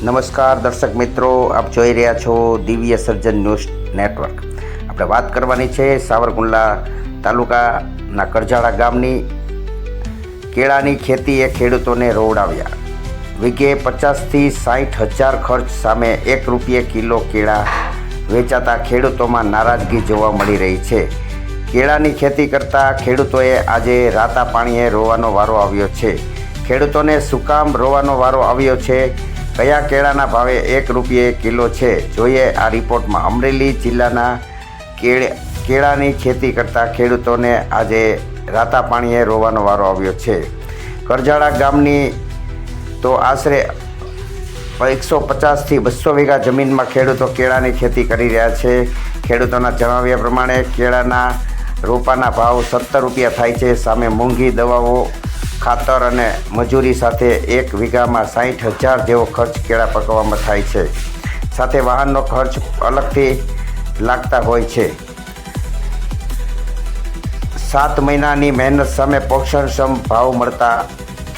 નમસ્કાર દર્શક મિત્રો, આપ જોઈ રહ્યા છો દિવ્ય સર્જન ન્યૂઝ નેટવર્ક. આપણે વાત કરવાની છે સાવરકુંડલા તાલુકાના કરજાળા ગામની. કેળાની ખેતીએ ખેડૂતોને રોવડાવ્યા. વીઘે પચાસથી સાઠ હજાર ખર્ચ સામે એક રૂપિયે કિલો કેળા વેચાતા ખેડૂતોમાં નારાજગી જોવા મળી રહી છે. કેળાની ખેતી કરતા ખેડૂતોએ આજે રાતા પાણીએ રોવાનો વારો આવ્યો છે. ખેડૂતોને શું કામ રોવાનો વારો આવ્યો છે? કયા કેળાના ભાવે એક રૂપિયે કિલો છે? જોઈએ આ રિપોર્ટમાં. અમરેલી જિલ્લાના કેળ, કેળાની ખેતી કરતા ખેડૂતોને આજે રાતા પાણીએ રોવાનો વારો આવ્યો છે. કરજાળા ગામની તો આશરે એકસો પચાસથી બસો વીઘા જમીનમાં ખેડૂતો કેળાની ખેતી કરી રહ્યા છે. ખેડૂતોના જણાવ્યા પ્રમાણે, કેળાના રોપાના ભાવ સત્તર રૂપિયા થાય છે. સામે મોંઘી દવાઓ ખાતર અને મજૂરી સાથે એક વીઘામાં સાઠ હજાર જેવો ખર્ચ કેળા પકવવામાં થાય છે. સાથે વાહનનો ખર્ચ અલગથી લાગતા હોય છે. સાત મહિનાની મહેનત સામે પોષણક્ષમ ભાવ મળતા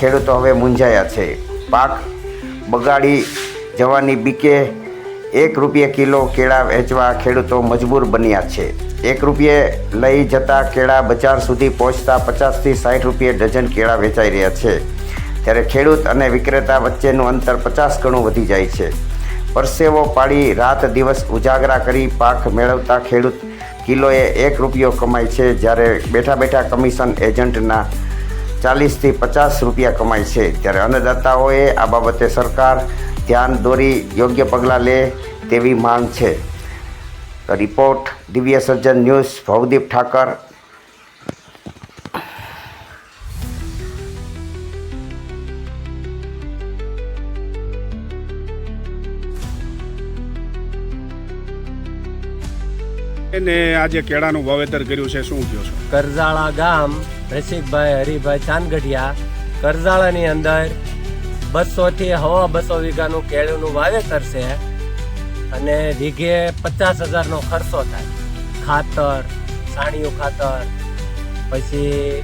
ખેડૂતો હવે મૂંઝાયા છે. પાક બગાડી જવાની બીકે એક રૂપિયે કિલો કેળા વેચવા ખેડૂતો મજબૂર બન્યા છે. એક રૂપિયે લઈ જતા કેળા બજાર સુધી પહોંચતા પચાસથી સાઠ રૂપિયે ડઝન કેળા વેચાઈ રહ્યા છે. ત્યારે ખેડૂત અને વિક્રેતા વચ્ચેનું અંતર પચાસ ગણું વધી જાય છે. પરસેવો પાડી રાત દિવસ ઉજાગરા કરી પાક મેળવતા ખેડૂત કિલોએ એક રૂપિયો કમાય છે, જ્યારે બેઠા બેઠા કમિશન એજન્ટના ચાલીસથી પચાસ રૂપિયા કમાય છે. ત્યારે અન્નદાતાઓએ આ બાબતે સરકાર ધ્યાન દોરી યોગ્ય પગલાં લે તેવી માંગ છે. રિપોર્ટ દિવ્ય સર્જન ન્યૂઝ ભવદીપ ઠાકર. એને આજે કેળાનું વાવેતર કર્યું છે શું કહો છો? કરજાળા ગામ રસિકભાઈ હરિભાઈ ચાંદગઢિયા કરજાળાની અંદર બસો થી હવા બસો વીઘાનું કેળુંનું વાવેતર છે અને વીઘે પચાસ હજારનો ખર્ચો થાય. ખાતર સાણિયું ખાતર, પછી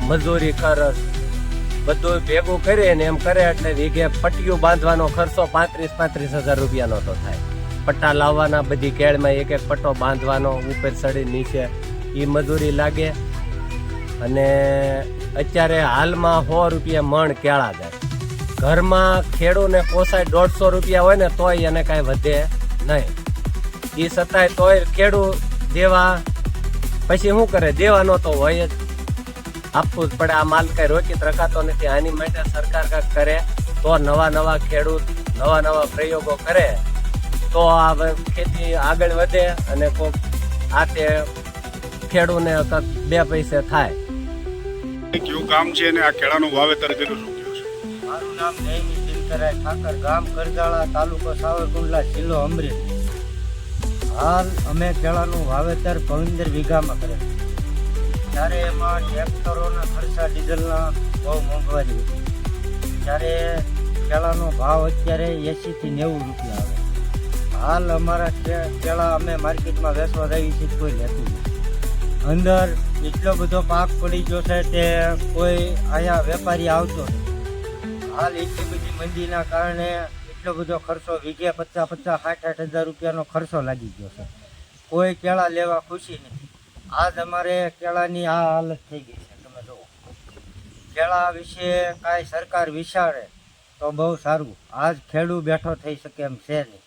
મજૂરી ખર્ચ બધું ભેગું કરે ને એમ કરે એટલે વીઘે પટ્ટીયું બાંધવાનો ખર્ચો પાંત્રીસ પાંત્રીસ હજાર રૂપિયાનો તો થાય. પટ્ટા લાવવાના, બધી કેળમાં એક એક પટ્ટો બાંધવાનો, ઉપર ચડી નીચે. એ મજૂરી લાગે. અને અત્યારે હાલમાં સો રૂપિયા મણ કેળા જાય. ઘરમાં ખેડૂને પોસાય દોઢસો રૂપિયા હોય ને તોય એને કાંઈ વધે નહીં. એ છતાંય તોય ખેડૂ દેવા, પછી શું કરે? દેવાનો તો હોય જ. આપવું જ પડે. આ માલ કઈ રોકીત રખાતો નથી. આની માટે સરકાર કંઈક કરે, તો નવા નવા ખેડૂત, નવા નવા પ્રયોગો કરે, તો આ ખેતી આગળ વધે અને કોક આ તે ખેડૂને બે પૈસે થાય. કયું કામ છે અને આ કેળાનું વાવેતર કર્યું છો. મારું નામ જયમી દિનકરાય ઠાકર ગામ, કરજાળા તાલુકો સાવરકુંડલા જિલ્લો અમરેલી. હાલ અમે કેળાનું વાવેતર પવિંદર વીઘામાં કરે ત્યારે એમાં ટ્રેક્ટરોના ખર્ચા ડીઝલના બહુ મોંઘવારી હતી ત્યારે કેળાનો ભાવ અત્યારે એંશીથી નેવું રૂપિયા આવે. હાલ અમારા કેળા અમે માર્કેટમાં વેચવા જઈએ છીએ કોઈ લેતું નથી. અંદર એટલો બધો પાક પડી ગયો છે તે કોઈ અહીંયા વેપારી આવતો નથી. હાલ એટલી બધી મંદીના કારણે એટલો બધો ખર્ચો વીઘે પચાસ પચાસ સાઠ આઠ હજાર રૂપિયાનો ખર્ચો લાગી ગયો છે. કોઈ કેળા લેવા ખુશી નથી. આજ અમારે કેળાની આ હાલત થઈ ગઈ છે, તમે જુઓ. કેળા વિશે કાંઈ સરકાર વિચારે તો બહુ સારું. આજ ખેડૂત બેઠો થઈ શકે એમ છે નહીં.